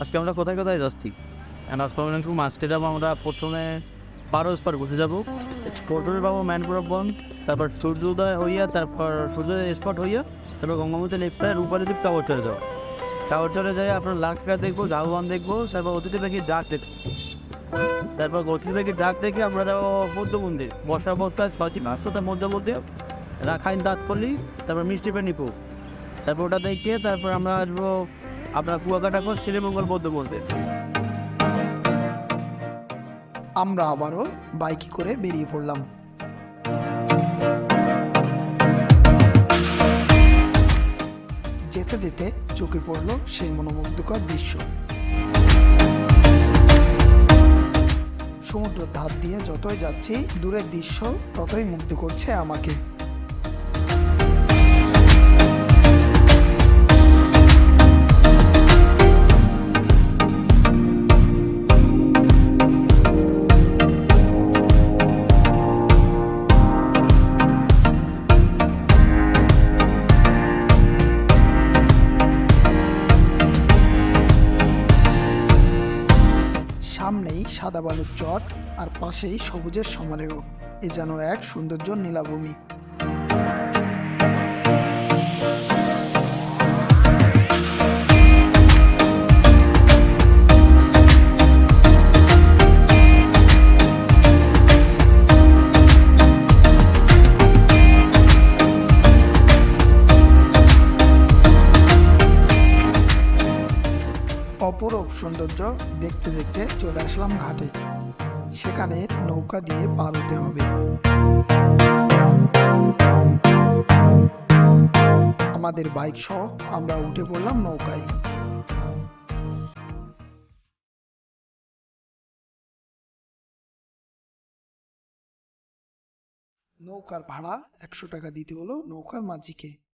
আজকে আমরা কোথায় কোথায় যাচ্ছি? ট্রান্সফরমেশন মাস্টে যাব আমরা প্রথমে বারো স্পার ঘুরতে যাব। প্রথমে পাবো ম্যানপুরা বন তারপর সূর্যোদয় হইয়া, তারপর সূর্যোদয় স্পট হইয়া, তারপর গঙ্গামতি লেপটা রূপালী দ্বীপ টাওয়ার চলে যাওয়া। টাওয়ার চলে যাই আপনার লাখটা দেখব, ঝাউবান দেখব, তারপর অতিথি পাখির ডাক দেখব তারপর অতিথি পাখির ডাক দেখে আমরা যাব বৌদ্ধ মন্দির। বর্ষা অবস্থায় ছয়টি ভাষ্যতার মধ্যে মধ্যে রাখাইন দাঁতপল্লি, তারপর মিষ্টি পেনিপুর। তারপর ওটা দেখে তারপর আমরা আসব আপনার কুয়াকাটা পর শ্রীমঙ্গল বৌদ্ধ মন্দির। আমরা আবারও বাইকে করে বেরিয়ে পড়লাম। যেতে যেতে চোখে পড়ল সেই মনোমুগ্ধকর দৃশ্য। সমুদ্র ধার দিয়ে যতই যাচ্ছি, দূরের দৃশ্য ততই মুগ্ধ করছে আমাকে। সামনেই সাদা বালুর চট আর পাশেই সবুজের সমারেহ। এ যেন এক সৌন্দর্য নীলাভূমি। চলে ঘাটে। সেখানে নৌকা দিয়ে পার হতে হবে। আমাদের বাইক সহ আমরা উঠে পড়লাম নৌকায়। নৌকার ভাড়া একশো টাকা দিতে হলো নৌকার মাঝিকে।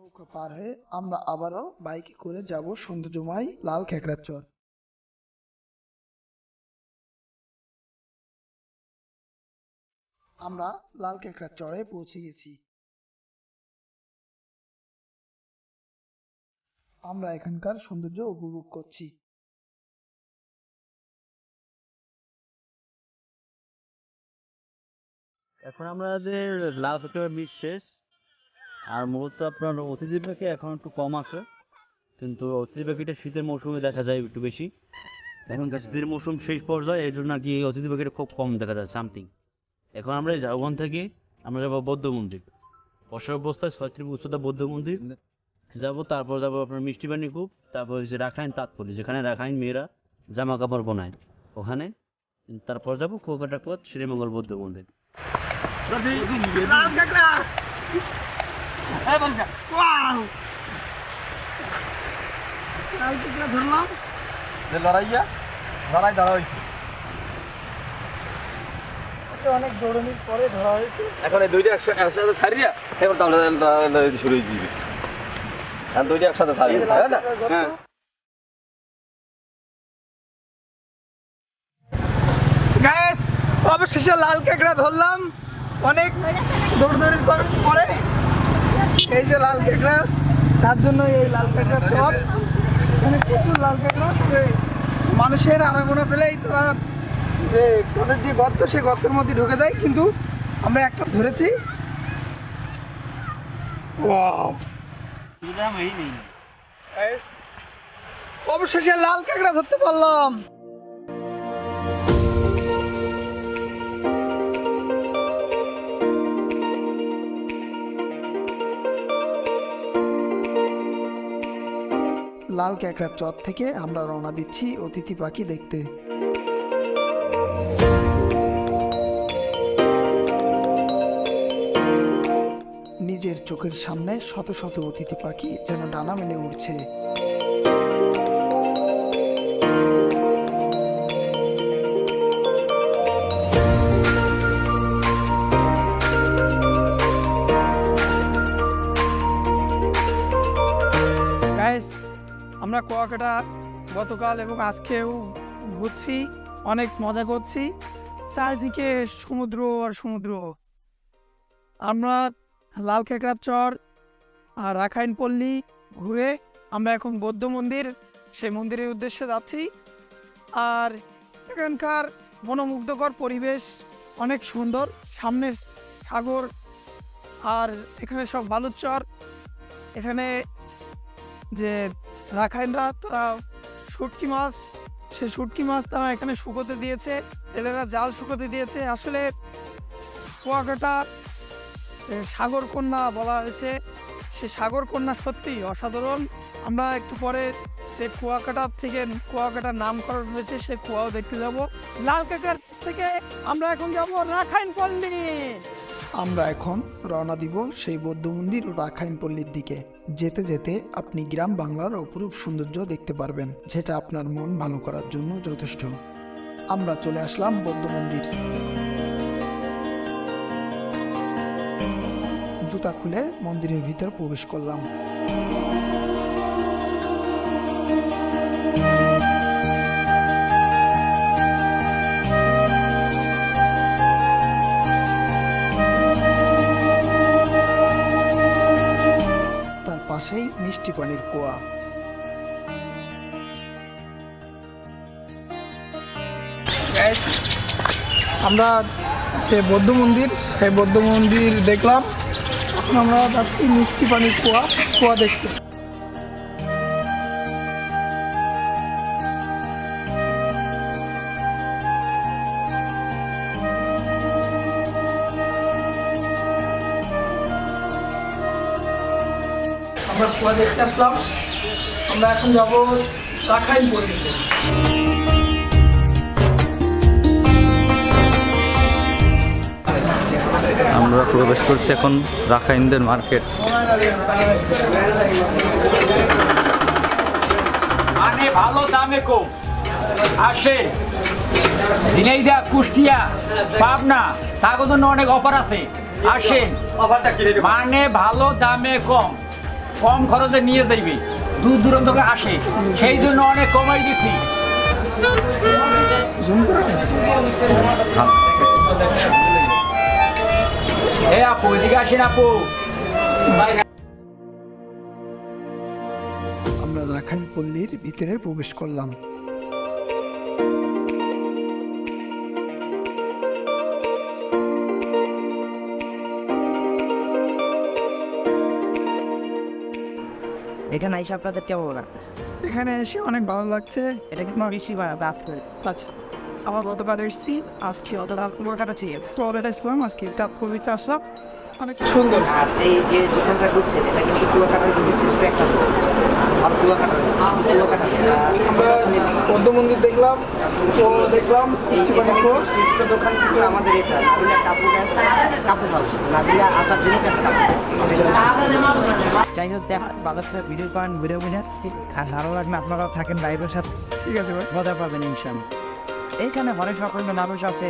নৌকা পার হয়ে আমরা আবারও বাইকে করে যাব সৌন্দর্যময় লাল খেকড়ার চর আমরা লাল খেকড়ার চরে পৌঁছে গেছি। আমরা এখানকার সৌন্দর্য উপভোগ করছি। এখন আমাদের লাভ একটা বিশ শেষ। আর মূলত আপনার অতিথি পাখি এখন একটু কম আছে, কিন্তু অতিথি পাখিটা শীতের মৌসুমে দেখা যায় একটু বেশি। এখন শীতের মৌসুম শেষ পর্যায়ে এই জন্য আর কি অতিথি পাখিটা খুব কম দেখা যায় সামথিং এখন আমরা এই ওখান থেকে আমরা যাব বৌদ্ধ মন্দির। অবস্থায় ছয়ত্রিশ উচ্চতা বৌদ্ধ মন্দির। যাব, তারপর যাব আপনার মিষ্টি পানি কূপ, তারপর হচ্ছে রাখাইন তাঁতপল্লি যেখানে রাখাইন মেয়েরা জামা কাপড় বোনায়। ওখানে তারপর যাব কুয়াকাটা পথ শ্রীমঙ্গল বৌদ্ধ মন্দির। ধরলাম। লড়াইয়া লড়াই ধরা হয়েছে। অনেক দৌড়ানির পরে ধরা হয়েছে। এখন এই দুইটা একসাথে একসাথে ছাড়িয়া এবার তাহলে লড়াই শুরু হয়ে যাবে দুইটা একসাথে ছাড়িয়ে। হ্যাঁ। গ্যাস অবশেষে লাল কেকড়া ধরলাম। অনেক দৌড়দৌড়ি করার পরে এই যে লাল কেকড়া যার জন্য এই লাল কেকড়ার চপ। এখানে প্রচুর লাল কেকড়া। মানুষের আনাগোনা পেলেই তারা যে তাদের যে গর্ত সেই গর্তের মধ্যে ঢুকে যায়। কিন্তু আমরা একটা ধরেছি। অবশেষে লাল কেকড়া ধরতে পারলাম। লাল ক্যাকড়ার চর থেকে আমরা রওনা দিচ্ছি অতিথি পাখি দেখতে। নিজের চোখের সামনে শত শত অতিথি পাখি যেন ডানা মেলে উঠছে আমরা কুয়াকাটা গতকাল এবং আজকেও ঘুরছি, অনেক মজা করছি। চারিদিকে সমুদ্র আর সমুদ্র। আমরা লাল কেকড়ার চর আর রাখাইন পল্লী ঘুরে আমরা এখন বৌদ্ধ মন্দির সেই মন্দিরের উদ্দেশ্যে যাচ্ছি। আর এখানকার মনোমুগ্ধকর পরিবেশ অনেক সুন্দর। সামনে সাগর আর এখানে সব বালুর চর। এখানে যে রাখাইনরা তারা শুটকি মাছ, সে শুটকি মাছ তারা এখানে শুকোতে দিয়েছে এলেরা জাল শুকোতে দিয়েছে। আসলে কুয়াকাটা সাগর কন্যা বলা হয়েছে। সে সাগর কন্যা সত্যি অসাধারণ। আমরা একটু পরে সে কুয়াকাটার থেকে কুয়াকাটার নামকরণ হয়েছে, সে কুয়াও দেখতে যাব। লাল কাকার থেকে আমরা এখন যাব রাখাইন পল্লী। আমরা এখন রওনা দিব সেই বৌদ্ধ মন্দির ও রাখাইন পল্লীর দিকে। যেতে যেতে আপনি গ্রাম বাংলার অপরূপ সৌন্দর্য দেখতে পারবেন, যেটা আপনার মন ভালো করার জন্য যথেষ্ট। আমরা চলে আসলাম বৌদ্ধ মন্দির। জুতা খুলে মন্দিরের ভিতর প্রবেশ করলাম। মিষ্টি পানির কুয়া। আমরা যে বৌদ্ধ মন্দির, সেই বৌদ্ধ মন্দির দেখলাম। আমরা যাচ্ছি মিষ্টি পানির কুয়া কুয়া দেখতে। আমরা কুয়া দেখতে আসলাম। আমরা এখন যাব রাখাইন পল্লীতে। আমরা প্রবেশ করছি এখন রাখাইনদের মার্কেট। মানে ভালো দামে কম। আসেন ঝিনাইদা কুষ্টিয়া পাবনা তার জন্য অনেক অফার আছে। আসেন। মানে ভালো দামে কম। কম খরচে নিয়ে যাইবে। দূর দূরান্ত আসে। সেই জন্য অনেক কমাই দিছি। এ আপু, এদিকে আসেন আপু। আমরা রাখাইন পল্লীর ভিতরে প্রবেশ করলাম। এখানে এসে আপনাদের কেমন লাগছে এখানে এসে অনেক ভালো লাগছে। এটা কিন্তু বেশি ভালো করে আচ্ছা। আমার গতকাল এসেছি আজকে অতটা কুয়াকাটা ছিল। টয়লেট আসলাম আজকে তা খুবই আসলাম অনেক সুন্দর। আর এই যে দোকানটা ঢুকছে এটা কিন্তু কুয়াকাটার কিন্তু শ্রেষ্ঠ একটা আর কুয়াকাটা মন্দির দেখলাম তো দেখলাম দোকান কিন্তু আমাদের এটা নাবিলা কাপড়ের কাপড় হাউস নাবিলা আচার জিনিস যাই হোক দেখ বাজারটা ভিডিও করেন ঘুরে ঘুরে ভালো লাগলে আপনারাও থাকেন বাইরের সাথে। ঠিক আছে ভাই। মজা পাবেন ইনশাল্লাহ এইখানে অনেক রকমের মানুষ আছে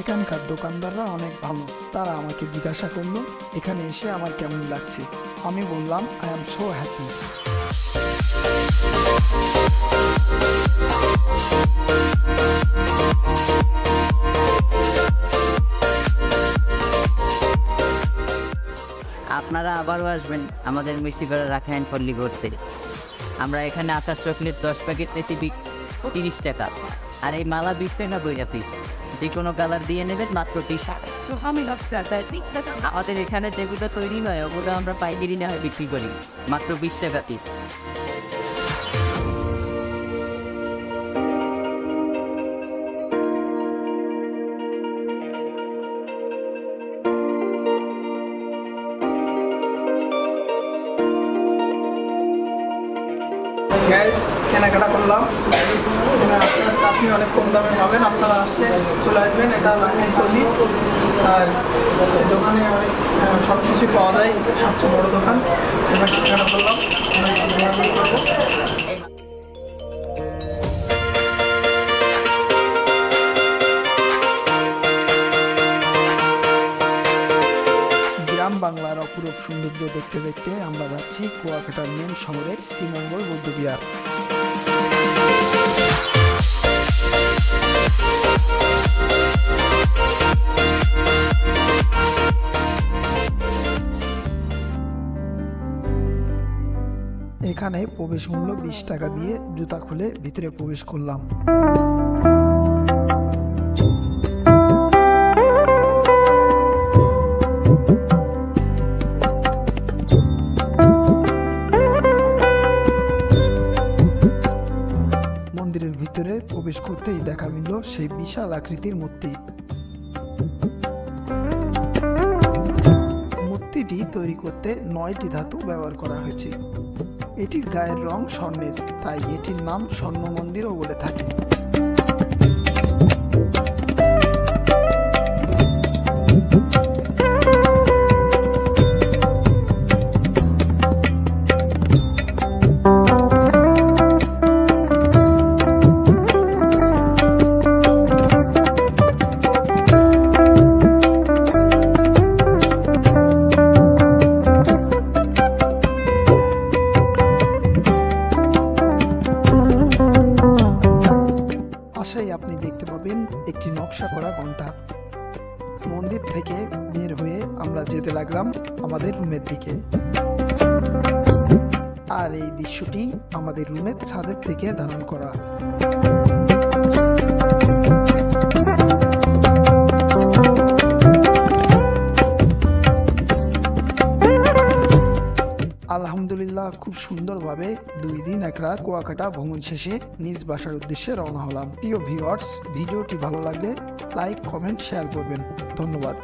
এখানকার দোকানদাররা অনেক ভালো। তারা আমাকে জিজ্ঞাসা করল এখানে এসে আমার কেমন লাগছে? আমি বললাম আই এম সো হ্যাপি আপনারা আবারও আসবেন আমাদের মিষ্টি মিষ্টিপাড়া রাখাইন পল্লী করতে আমরা এখানে আচার চকলেট দশ প্যাকেট রেসিপি তিরিশ টাকা। আর এই মালা বিশ টাকা দুইটা পিস। যে কোনো কালার দিয়ে নেবেন মাত্র টি শার্ট আমাদের এখানে যেগুলো তৈরি হয় ওগুলো আমরা পাইকারি নেওয়া বিক্রি করি। মাত্র বিশ টাকা পিস গ্যাস কেনাকাটা করলাম। আপনি অনেক কম দামে পাবেন আপনারা আসলে চলে আসবেন, এটা লাখাইন পল্লী আর দোকানে অনেক সব কিছুই পাওয়া যায়। এটা সবচেয়ে বড় দোকান। এবার কেনাকাটা করলাম। সৌন্দর্য দেখতে দেখতে আমরা যাচ্ছি কুয়াকাটার মেন শহরে শ্রীমঙ্গল বৌদ্ধবিহার এখানে প্রবেশ মূল্য বিশ টাকা দিয়ে জুতা খুলে ভিতরে প্রবেশ করলাম। করতেই দেখা মিলল সেই বিশাল আকৃতির মূর্তি। মূর্তিটি তৈরি করতে নয়টি ধাতু ব্যবহার করা হয়েছে। এটির গায়ের রং স্বর্ণের, তাই এটির নাম স্বর্ণ মন্দিরও বলে থাকে। রুমের দিকে। আর এই দৃশ্যটি আমাদের রুমের ছাদের থেকে ধারণ করা। আলহামদুলিল্লাহ, খুব সুন্দরভাবে দুই দিন এক রাত কুয়াকাটা ভ্রমণ শেষে নিজ বাসার উদ্দেশ্যে রওনা হলাম। প্রিয় ভিউয়ার্স ভিডিওটি ভালো লাগলে লাইক কমেন্ট শেয়ার করবেন। ধন্যবাদ।